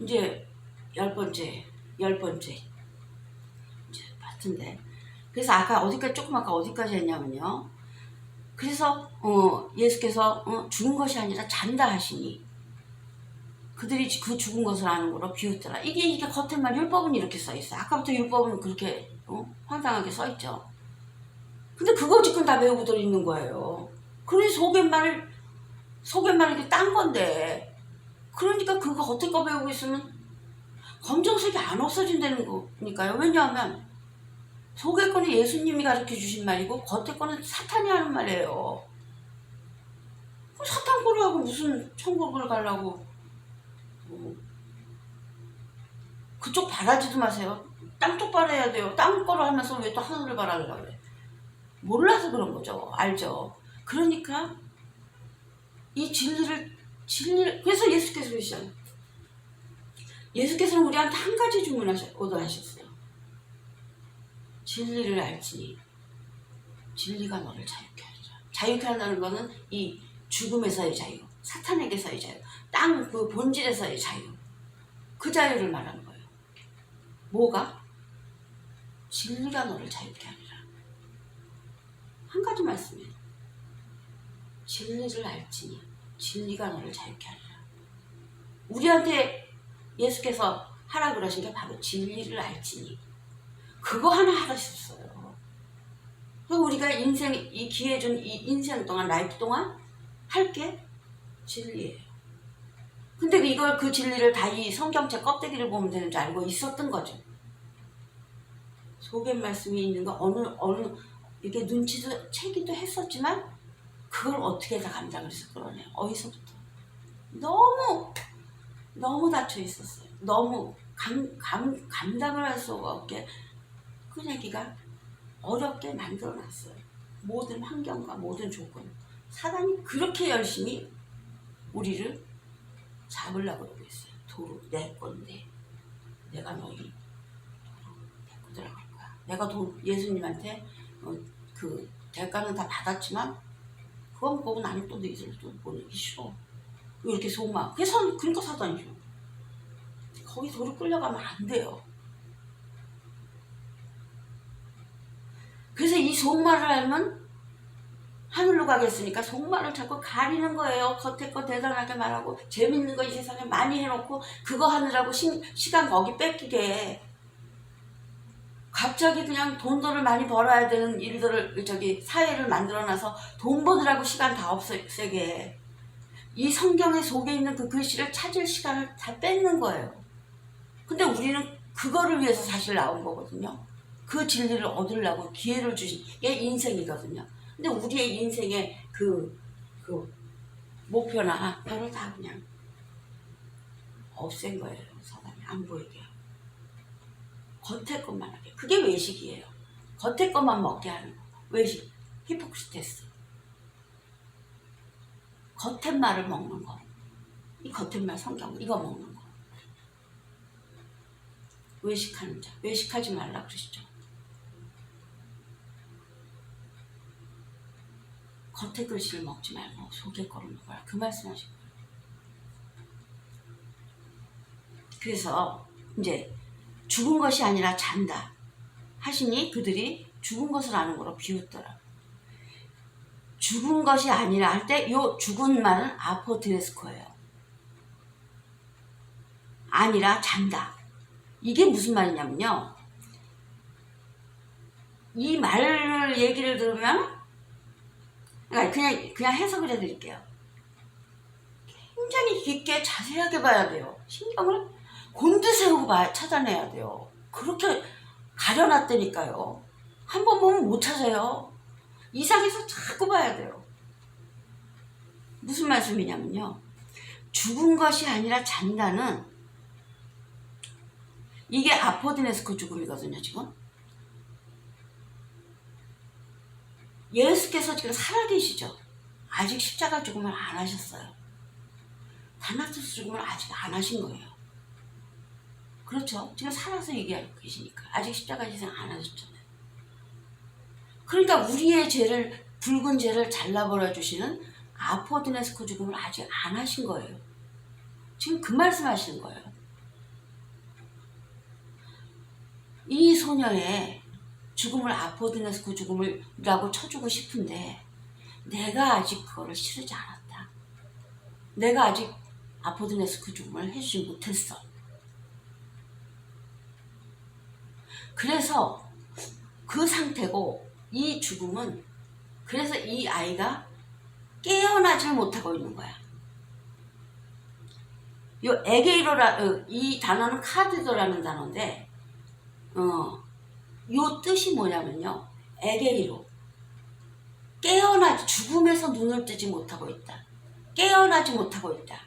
이제 열 번째, 열 번째 이제 같은데 그래서 아까 어디까지 조금 아까 어디까지 했냐면요. 그래서 어, 예수께서 어, 죽은 것이 아니라 잔다 하시니 그들이 그 죽은 것을 아는 거로 비웃더라. 이게 이게 겉에만 율법은 이렇게 써 있어. 요 아까부터 율법은 그렇게 어? 황당하게 써 있죠. 근데 그거 지금 다 외우고 들어있는 거예요. 그러니 속에말을 속에말 이렇게 딴 건데 그거 겉에 거 배우고 있으면 검정색이 안 없어진다는 거니까요. 왜냐하면 속에 거는 예수님이 가르쳐 주신 말이고 겉에 거는 사탄이 하는 말이에요. 사탄 거를 하고 무슨 천국을 가려고 어. 그쪽 바라지도 마세요. 땅 쪽 바라야 돼요. 땅 거를 하면서 왜 또 하늘을 바라려고 그래. 몰라서 그런 거죠. 알죠. 그러니까 이 진리를 진리 그래서 예수께서 그러시잖아요. 예수께서는 우리한테 한 가지 주문하셨 오도하셨어요. 진리를 알지니 진리가 너를 자유케 하리라. 자유케 한다는 거는 이 죽음에서의 자유, 사탄에게서의 자유, 땅 그 본질에서의 자유. 그 자유를 말하는 거예요. 뭐가? 진리가 너를 자유케 하리라. 한 가지 말씀이에요. 진리를 알지니 진리가 너를 자유케 하리라. 우리한테 예수께서 하라 그러신 게 바로 진리를 알지니 그거 하나 하셨어요. 그래서 우리가 인생 이 기회 준 이 인생 동안 라이프 동안 할 게 진리예요. 근데 이걸 그 진리를 다 이 성경책 껍데기를 보면 되는 줄 알고 있었던 거죠. 속에 말씀이 있는 거 어느 어느 이렇게 눈치도 채기도 했었지만 그걸 어떻게 다 감당을 해서 끌어내요. 어디서부터 너무 너무 닫혀 있었어요. 너무 감, 감, 감당을 할 수가 없게 끄내기가 어렵게 만들어놨어요. 모든 환경과 모든 조건. 사단이 그렇게 열심히 우리를 잡으려고 그러고 있어요. 도로 내 건데 내가 너희 데리고 들어갈 거야. 내가 돈 예수님한테 어, 그 대가는 다 받았지만 그건 보고 나는 또 너희들 또 보내기 싫어. 왜 이렇게 속마? 그게 선, 그러니까 사단이죠. 거기 도로 끌려가면 안 돼요. 그래서 이 속말을 알면 하늘로 가겠으니까 속말을 자꾸 가리는 거예요. 겉에 거 대단하게 말하고 재밌는 거 이 세상에 많이 해놓고 그거 하느라고 시, 시간 거기 뺏기게 갑자기 그냥 돈들을 많이 벌어야 되는 일들을 저기 사회를 만들어놔서 돈 버느라고 시간 다 없애게 이 성경의 속에 있는 그 글씨를 찾을 시간을 다 뺏는 거예요. 근데 우리는 그거를 위해서 사실 나온 거거든요. 그 진리를 얻으려고 기회를 주신 게 인생이거든요. 근데 우리의 인생의 그, 그 목표나 별을 다 그냥 없앤 거예요. 사람이 안 보이게. 겉에 것만 하게. 그게 외식이에요. 겉에 것만 먹게 하는 거. 외식. 히포크리테스. 겉에 말을 먹는 거. 이 겉에 말 성경 이거 먹는 거. 외식하는 자. 외식하지 말라 그러시죠. 겉에 글씨를 먹지 말고 속에 거를 먹어라. 그 말씀 하신 거예요. 그래서 이제 죽은 것이 아니라 잔다 하시니 그들이 죽은 것을 아는 거로 비웃더라. 죽은 것이 아니라 할 때 요 죽은 말은 아포트레스코예요. 아니라 잔다. 이게 무슨 말이냐면요. 이 말을 얘기를 들으면 그러니까 그냥 그냥 해석을 해드릴게요. 굉장히 깊게 자세하게 봐야 돼요. 신경을 곤두세우고 봐, 찾아내야 돼요. 그렇게 가려놨다니까요. 한 번 보면 못 찾아요. 이상해서 자꾸 봐야 돼요. 무슨 말씀이냐면요. 죽은 것이 아니라 잔다는 이게 아포디네스코 죽음이거든요, 지금. 예수께서 지금 살아계시죠. 아직 십자가 죽음을 안 하셨어요. 다나토스 죽음을 아직 안 하신 거예요. 그렇죠. 지금 살아서 얘기하고 계시니까. 아직 십자가 희생 안 하셨잖아요. 그러니까 우리의 죄를, 붉은 죄를 잘라버려 주시는 아포드네스코 죽음을 아직 안 하신 거예요. 지금 그 말씀 하시는 거예요. 이 소녀의 죽음을 아포드네스 그 죽음을라고 쳐주고 싶은데 내가 아직 그거를 치르지 않았다. 내가 아직 아포드네스 그 죽음을 해주지 못했어. 그래서 그 상태고 이 죽음은 그래서 이 아이가 깨어나질 못하고 있는 거야. 요 에게이로라 어, 이 단어는 카드도라는 단어인데 어, 요 뜻이 뭐냐면요. 에게이로 깨어나지 죽음에서 눈을 뜨지 못하고 있다. 깨어나지 못하고 있다.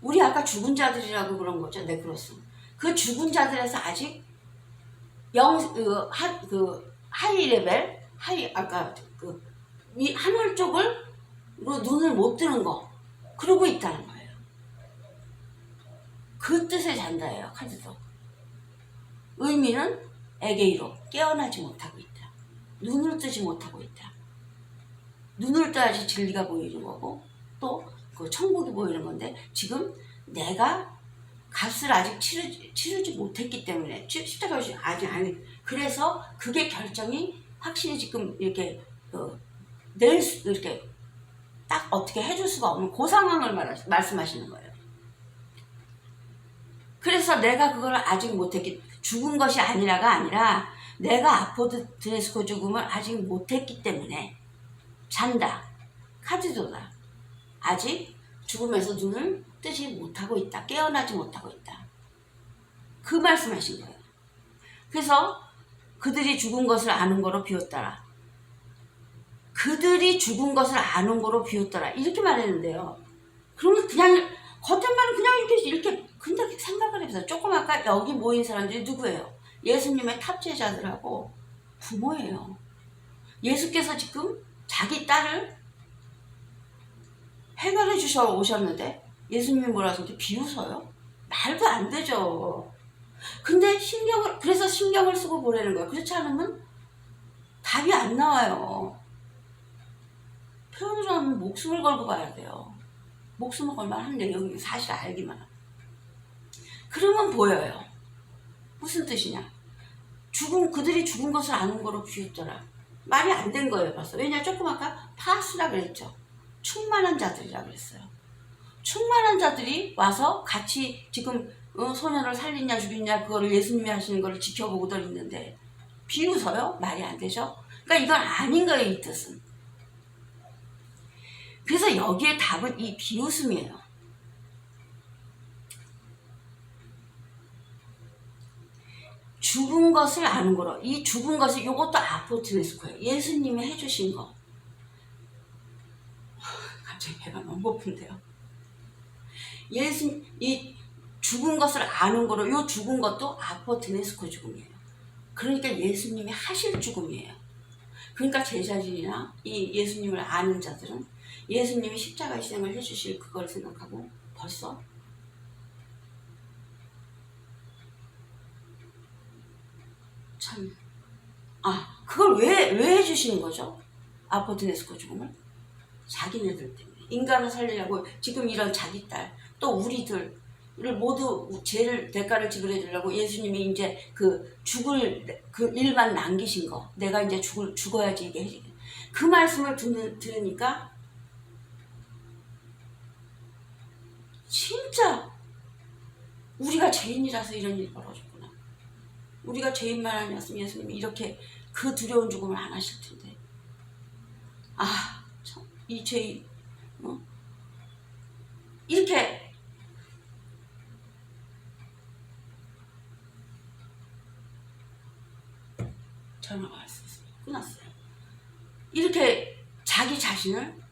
우리 아까 죽은 자들이라고 그런 거죠. 네크로스. 그 죽은 자들에서 아직 영, 그, 하, 그, 하이 레벨, 하이, 아까 그, 이 하늘 쪽을, 로 눈을 못 뜨는 거. 그러고 있다는 거예요. 그 뜻의 잔다예요, 카드도. 의미는 에게이로, 깨어나지 못하고 있다. 눈을 뜨지 못하고 있다. 눈을 떠야지 진리가 보이는 거고, 또, 그 천국이 보이는 건데, 지금 내가 값을 아직 치르지, 치르지 못했기 때문에 치- 십자가 아직 안 그래서 그게 결정이 확실히 지금 이렇게 어, 낼 수, 이렇게 딱 어떻게 해줄 수가 없는 그 상황을 말하, 말씀하시는 거예요. 그래서 내가 그걸 아직 못했기 죽은 것이 아니라가 아니라 내가 아포드 드레스코 죽음을 아직 못했기 때문에 잔다 카드도다 아직 죽음에서 눈을 뜨지 못하고 있다. 깨어나지 못하고 있다. 그 말씀하신 거예요. 그래서 그들이 죽은 것을 아는 거로 비웠더라. 그들이 죽은 것을 아는 거로 비웠더라. 이렇게 말했는데요. 그러면 그냥 겉에만 그냥 이렇게 이렇게 근데 생각을 해보세요. 조금 아까 여기 모인 사람들이 누구예요? 예수님의 탑제자들하고 부모예요. 예수께서 지금 자기 딸을 해결해 주셔 오셨는데 예수님이 뭐라 하셨는데 비웃어요? 말도 안 되죠. 근데 신경을 그래서 신경을 쓰고 보내는 거예요. 그렇지 않으면 답이 안 나와요. 하면 목숨을 걸고 봐야 돼요. 목숨을 걸만 한 내용이 사실 알기만. 그러면 보여요. 무슨 뜻이냐? 죽은 그들이 죽은 것을 아는 거로 비웃더라. 말이 안 된 거예요, 벌써. 왜냐 조금 아까 파스라 그랬죠. 충만한 자들이라 그랬어요. 충만한 자들이 와서 같이 지금 어, 소년을 살리냐 죽이냐 그거를 예수님이 하시는 거를 지켜보고들 있는데 비웃어요? 말이 안 되죠? 그러니까 이건 아닌 거예요, 이 뜻은. 그래서 여기에 답은 이 비웃음이에요. 죽은 것을 아는 거로 이 죽은 것이 이것도 아포트네스코예요. 예수님이 해주신 거. 갑자기 배가 너무 고픈데요. 예수 이 죽은 것을 아는 거로 요 죽은 것도 아포트네스코 죽음이에요. 그러니까 예수님이 하실 죽음이에요. 그러니까 제자들이나 이 예수님을 아는 자들은 예수님이 십자가 희생을 해주실 그걸 생각하고 벌써 참, 아, 그걸 왜, 왜 해주시는 거죠? 아포트네스코 죽음을? 자기네들 때문에. 인간을 살리려고 지금 이런 자기 딸, 또 우리들을 모두 죄를, 대가를 지불해 주려고 예수님이 이제 그 죽을, 그 일만 남기신 거. 내가 이제 죽을, 죽어야지 이게. 해- 그 말씀을 듣는, 들으니까 진짜 우리가 죄인이라서 이런 일이 벌어졌구나. 우리가 죄인만 아니었으면 예수님이 이렇게 그 두려운 죽음을 안 하실 텐데. 아, 참, 이 죄인, 어? 이렇게 전화가 왔었어요. 끊었어요. 이렇게 자신을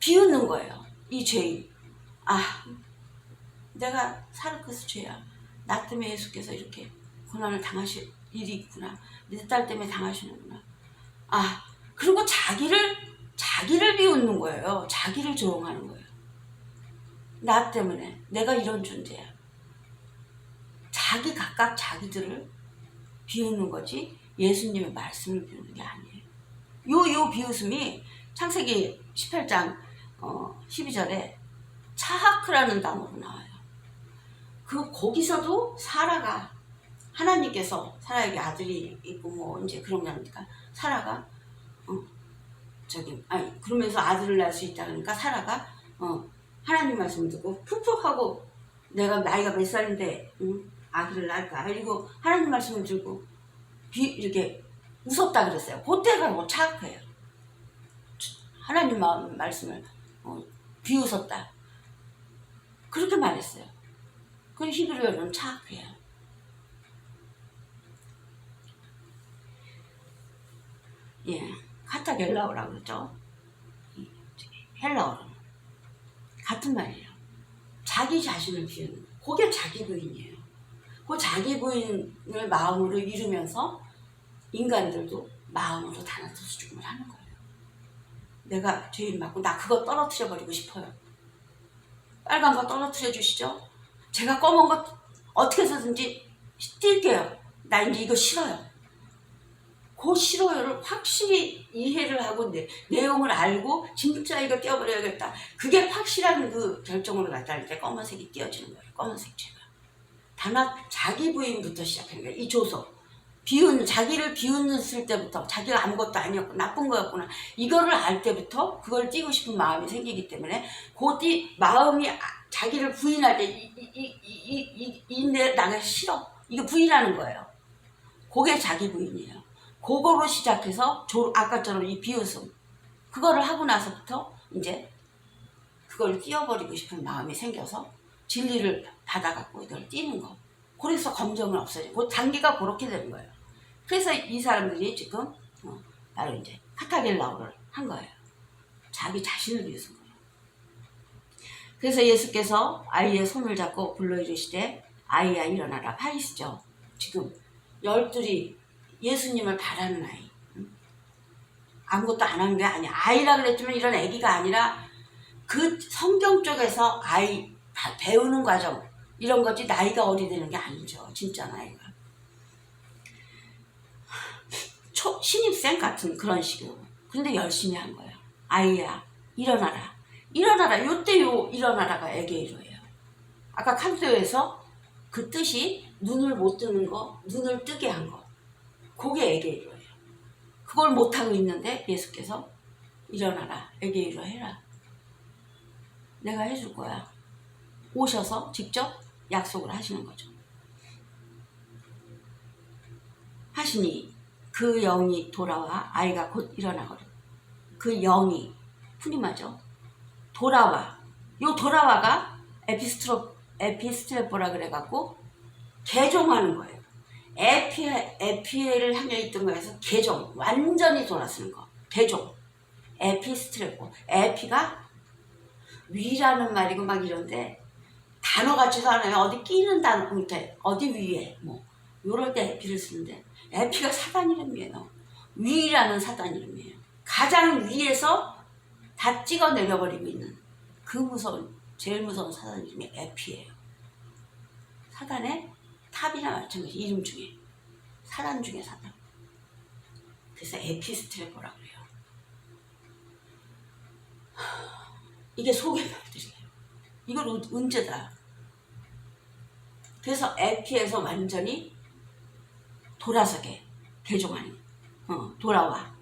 비웃는 거예요. 이 죄인. 아, 내가 사르크스 죄야. 나 때문에 예수께서 이렇게 고난을 당하실 일이 있구나. 내 딸 때문에 당하시는구나. 아, 그리고 자기를, 자기를 비웃는 거예요. 자기를 조롱하는 거예요. 나 때문에. 내가 이런 존재야. 자기 각각 자기들을 비웃는 거지 예수님의 말씀을 비웃는 게 아니에요. 요, 요 비웃음이 창세기 18장 어, 12절에 차하크라는 단어로 나와요. 그 거기서도 사라가 하나님께서 사라에게 아들이 있고 뭐 이제 그런 게 아닙니까? 사라가 어 저기 아니 그러면서 아들을 낳을 수 있다 그러니까 사라가 어 하나님 말씀 듣고 푹푹 하고 내가 나이가 몇 살인데 응? 아기를 낳을까 그리고 하나님 말씀을 들고 비 이렇게 무섭다 그랬어요. 그때가 뭐 착해요. 하나님 마- 말씀을 어, 비웃었다. 그렇게 말했어요. 그 히브리어는 착해요. 예, 카타겔라오라고 그러죠. 헬라어로는 같은 말이에요. 자기 자신을 비우는 그게 자기 부인이에요. 그 자기 부인을 마음으로 이루면서 인간들도 마음으로 다나서서 죽음을 하는 거예요. 내가 죄인 맞고 나 그거 떨어뜨려 버리고 싶어요. 빨간 거 떨어뜨려 주시죠. 제가 검은 거 어떻게 해서든지 뛸게요. 나 이제 이거 싫어요. 그 싫어요를 확실히 이해를 하고 내, 내용을 알고 진짜 이거 떼어버려야겠다. 그게 확실한 그 결정으로 나타날 때 검은색이 띄어지는 거예요. 검은색 죄가. 다나 자기 부인부터 시작하는 거예요. 이 조서. 비웃는 자기를 비웃을 때부터 자기가 아무것도 아니었고 나쁜 거였구나 이거를 알 때부터 그걸 띄고 싶은 마음이 생기기 때문에 그띠 마음이 아- 자기를 부인할 때 이 이이이이 나가 싫어 이거 부인하는 거예요. 그게 자기 부인이에요. 그거로 시작해서 조, 아까처럼 이 비웃음 그거를 하고 나서부터 이제 그걸 띄워버리고 싶은 마음이 생겨서 진리를 받아갖고 이걸 띄는 거. 그래서 검정은 없어지고 그 단계가 그렇게 되는 거예요. 그래서 이 사람들이 지금 어, 바로 이제 카타겔라오를 한 거예요. 자기 자신을 위해서 거예요. 그래서 예수께서 아이의 손을 잡고 불러 이르시되 아이야 일어나라 파리스죠. 지금 열둘이 예수님을 바라는 아이. 응? 아무것도 안 하는 게 아니야. 아이라 그랬지만 이런 아기가 아니라 그 성경 쪽에서 아이 다 배우는 과정 이런 거지 나이가 어리 되는 게 아니죠. 진짜 나이가. 초, 신입생 같은 그런 식으로. 근데 열심히 한 거예요. 아이야, 일어나라. 일어나라. 요때 요 일어나라가 애게이로예요. 아까 칸토에서 그 뜻이 눈을 못 뜨는 거, 눈을 뜨게 한 거. 그게 애게이로예요. 그걸 못하고 있는데 예수께서 일어나라. 애게이로 해라. 내가 해줄 거야. 오셔서 직접 약속을 하시는 거죠. 하시니 그 영이 돌아와 아이가 곧 일어나거든. 그 영이 푸니마죠. 돌아와. 요 돌아와가 에피스트로 에피스트레포라 그래갖고 개종하는 거예요. 에피 에피에를 향해 있던 거에서 개종 완전히 돌아서는 거. 개종. 에피스트레포. 에피가 위라는 말이고 막 이런데 단어 같지도 않아요. 어디 끼는 단어 밑에 어디 위에 뭐 요럴 때 에피를 쓰는데 에피가 사단 이름이에요. 위라는 사단 이름이에요. 가장 위에서 다 찍어 내려버리고 있는 그 무서운 제일 무서운 사단 이름이 에피예요. 사단의 탑이나 마찬가지 이름 중에 사단 중에 사단. 그래서 에피스트레포라 그래요. 이게 소개말들이에요. 이걸 은- 은재다. 그래서 에피에서 완전히 돌아서게 개종하는 어, 돌아와.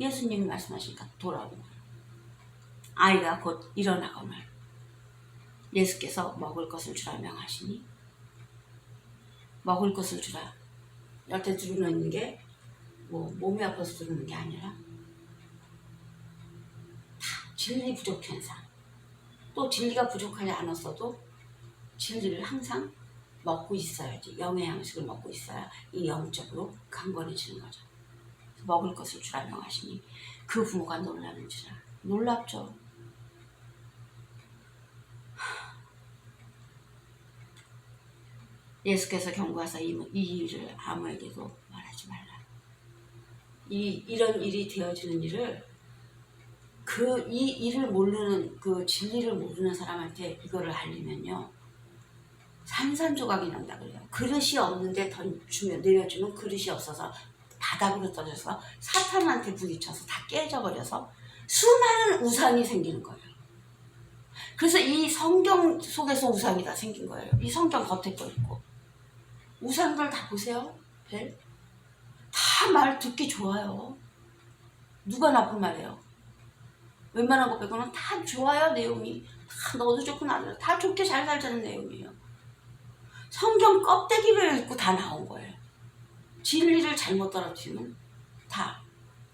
예수님이 말씀하시니까 거예요. 아이가 곧 일어나거늘 예수께서 먹을 것을 주라 명하시니 먹을 것을 주라. 열대 두르는 게 뭐 몸이 아파서 두르는 게 아니라 다 진리 부족 현상 또 진리가 부족하지 않았어도 진리를 항상 먹고 있어야지 영의 양식을 먹고 있어야 이 영적으로 강건해지는 거죠. 먹을 것을 주라 명하시니 그 부모가 놀라는지라 놀랍죠. 예수께서 경고하사 이, 이 일을 아무에게도 말하지 말라. 이 이런 일이 되어지는 일을 그 이 일을 모르는 그 진리를 모르는 사람한테 이거를 알리면요. 산산조각이 난다 그래요. 그릇이 없는데 던주면 내려주면 그릇이 없어서 바닥으로 떨어져서 사탄한테 부딪혀서 다 깨져버려서 수많은 우상이 생기는 거예요. 그래서 이 성경 속에서 우상이 다 생긴 거예요. 이 성경 겉에 거 있고 우상들 다 보세요. 벨. 다 말 듣기 좋아요. 누가 나쁜 말해요? 웬만한 거 빼고는 다 좋아요, 내용이. 다 너도 좋고 나도 다 좋게 잘 살자는 내용이에요. 성경 껍데기를 읽고 다 나온 거예요. 진리를 잘못 떨어뜨리면 다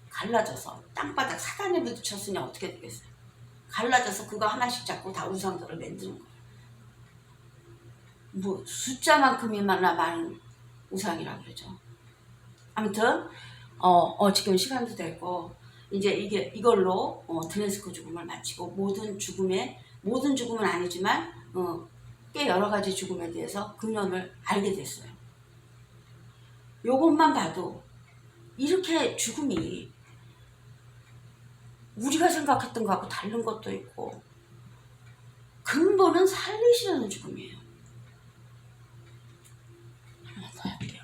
갈라져서 땅바닥 사단에 부딪혔으니 어떻게 되겠어요? 갈라져서 그거 하나씩 잡고 다 우상들을 만드는 거예요. 뭐 숫자만큼이나 많은 우상이라고 그러죠. 아무튼 어, 어 지금 시간도 됐고 이제 이게 이걸로 어, 드레스코 죽음을 마치고 모든 죽음에 모든 죽음은 아니지만 어, 꽤 여러 가지 죽음에 대해서 근원을 알게 됐어요. 요것만 봐도 이렇게 죽음이 우리가 생각했던 거하고 다른 것도 있고 근본은 살리시려는 죽음이에요. 하나 더 할게요.